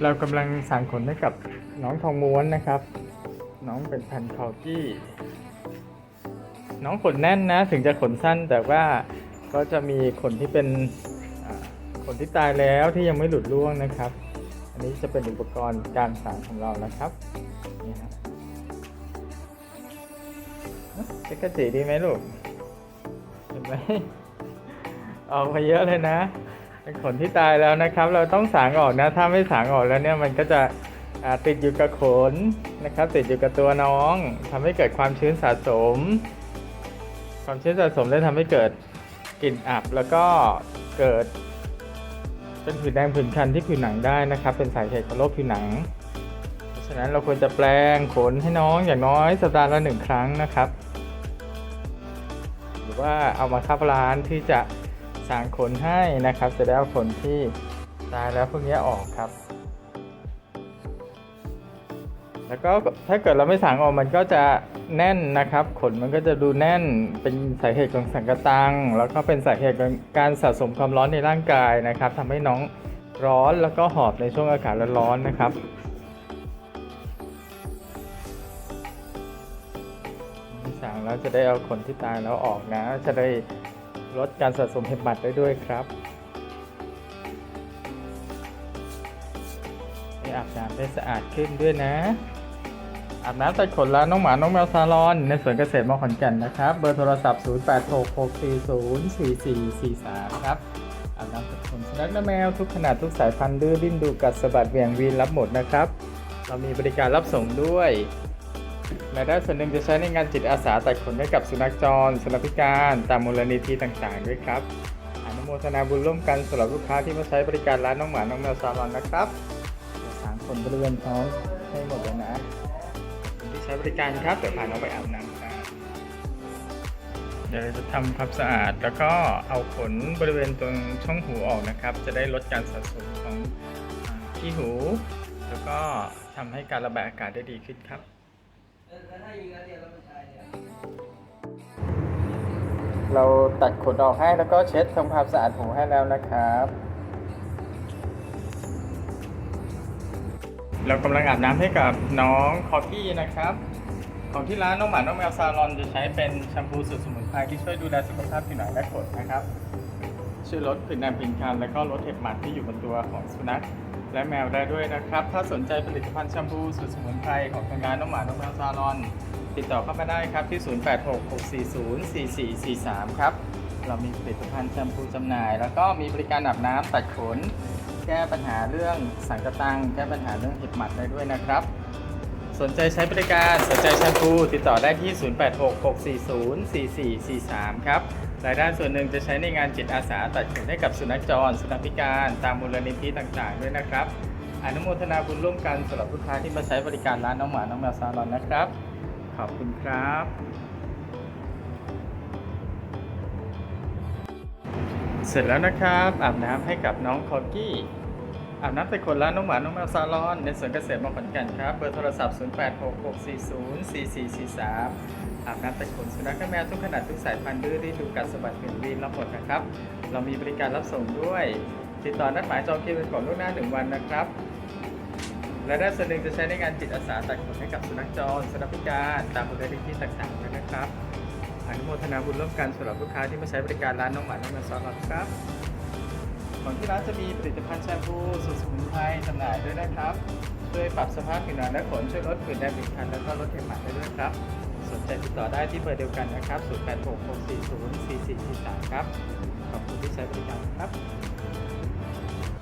เรากำลังสั่งขนให้กับน้องทองม้วนนะครับ น้องเป็นพันคอกี้ น้องขนแน่นนะ ถึงจะขนสั้นแต่ว่าก็จะมีขนที่เป็นขนที่ตายแล้วที่ยังไม่หลุดร่วงนะครับ อันนี้จะเป็นอุปกรณ์การสั่งของเรานะครับนี่ครับเจ๊กระจีดีไหมลูกเห็นไหมออกมาเยอะเลยนะ ขนที่ตายแล้วนะครับ เราต้องสางออกนะ ถ้าไม่สางออกแล้วเนี่ยมันก็จะติดอยู่กับขนนะครับ ติดอยู่กับตัวน้องทำให้เกิดความชื้นสะสม ความชื้นสะสมได้ทำให้เกิดกลิ่นอับแล้วก็เกิด เป็นผื่นแดงผื่นคันที่ผิวหนังได้นะครับ เป็นสาเหตุของโรคผิวหนังเพราะฉะนั้นเราควรจะแปลงขนให้น้องอย่างน้อยสัปดาห์ละหนึ่งครั้งนะครับ หรือว่าเอามาเข้าร้านที่จะ สางขนให้นะครับ จะได้เอาขนที่ตายแล้วพวกนี้ออกครับ แล้วก็ถ้าเกิดเราไม่สางออกมันก็จะแน่นนะครับ ขนมันก็จะดูแน่นเป็นสาเหตุของสังกะตัง แล้วก็เป็นสาเหตุของการสะสมความร้อนในร่างกายนะครับทำให้น้องร้อนแล้วก็หอบในช่วงอากาศร้อนๆนะครับสางแล้วจะได้เอาขนที่ตายแล้วออกนะ จะได้ ลดการสะสมเห็บหมัดได้ด้วยครับให้อาบน้ำได้สะอาดขึ้นด้วยนะ อาบน้ำตัดขนแล้วน้องหมาน้องแมวซาลอน ในสวนเกษตรมอขอนแก่นนะครับ เบอร์โทรศัพท์ 0866404443 ครับ อาบน้ำตัดขนสุนัขและแมวทุกขนาดทุกสายพันธุ์ดื้อดิ้นดูกัดสะบัดเหวี่ยงวีนรับหมดนะครับ เรามีบริการรับส่งด้วย รายได้ส่วนหนึ่งจะใช้ในงานจิตอาสาตัดขนให้กับสุนัขจร สุนัขพิการตามมูลนิธิต่างๆ ด้วยครับอนุโมทนาบุญร่วมกันสำหรับลูกค้าที่มาใช้บริการร้านน้องหมา น้องแมวซาลอนนะครับถางขนบริเวณท้องให้หมดเลยนะคนที่ใช้บริการครับเดี๋ยวพาน้องไปอาบน้ำครับเดี๋ยวเราจะทำความสะอาดแล้วก็เอาขนบริเวณตรงช่องหูออกนะครับ จะได้ลดการสะสมของอ่าขี้หู แล้วก็ทำให้การระบายอากาศได้ดีขึ้นครับ เราตัดขนออกให้แล้วก็เช็ดทำความสะอาดหูให้แล้วนะครับ เรากำลังอาบน้ำให้กับน้องคอกี้นะครับ ของที่ร้านน้องหมา น้องแมวซาลอนจะใช้เป็นแชมพูสูตรสมุนไพรที่ช่วยดูแลสุขภาพผิวหนังและขนนะครับ ช่วยลดผื่นแดงผื่นคันและก็ลดเห็บหมัดที่อยู่บนตัวของสุนัข และแมวได้ด้วยนะครับ ถ้าสนใจผลิตภัณฑ์แชมพูสูตรสมุนไพรของทางร้านน้องหมาน้องแมวซาลอน ติดต่อเข้ามาได้ครับที่ 0866404443 ครับ เรามีผลิตภัณฑ์แชมพูจำหน่าย แล้วก็มีบริการอาบน้ำตัดขน แก้ปัญหาเรื่องสังกะตัง แก้ปัญหาเรื่องเห็บหมัดได้ด้วยนะครับ สนใจใช้บริการสนใจแชมพู ติดต่อได้ที่ 0866404443 ครับ รายได้ส่วนหนึ่งจะใช้ในงานจิตอาสาตัดขนให้กับสุนัขจร สุนัขพิการ ตามมูลนิธิต่างๆ ด้วยนะครับ อนุโมทนาบุญร่วมกันสำหรับลูกค้าที่มาใช้บริการร้านน้องหมา น้องแมวซาลอนนะครับ ขอบคุณครับเสร็จแล้วนะครับอาบน้ำให้กับน้องคอกี้ อาบน้ำใส่ขนร้านน้องหมา น้องแมวซาลอน ในสวนเกษตรมอขอนแก่นครับ เบอร์โทรศัพท์ 0866404443 อาบน้ำใส่ขนสุนัขและแมวทุกขนาดทุกสายพันธุ์ดื้อรีดดูกัดสะบัดเหวี่ยงวีนรับหมดนะครับ เรามีบริการรับส่งด้วย ติดต่อนัดหมายจองคิวเป็นก่อนล่วงหน้าหนึ่งวันนะครับรายได้ส่วนหนึ่งจะใช้ในงานจิตอาสาตัดขนให้กับสุนัขจรสุนัขพิการตามมูลนิธิต่างๆด้วยนะครับอนุโมทนาบุญร่วมกันสำหรับลูกค้าที่มาใช้บริการร้านน้องหมา น้องแมวซาลอนครับ ของที่ร้านจะมีผลิตภัณฑ์แชมพูสูตรสมุนไพรจำหน่ายด้วยนะครับ ช่วยปรับสภาพผิวหนังและขนช่วยลดผื่นแดงผิวคันแล้วก็ลดเห็บหมัดได้ด้วยครับ สนใจติดต่อได้ที่เบอร์เดียวกันนะครับ 0866404443 ครับ ขอบคุณที่ใช้บริการครับ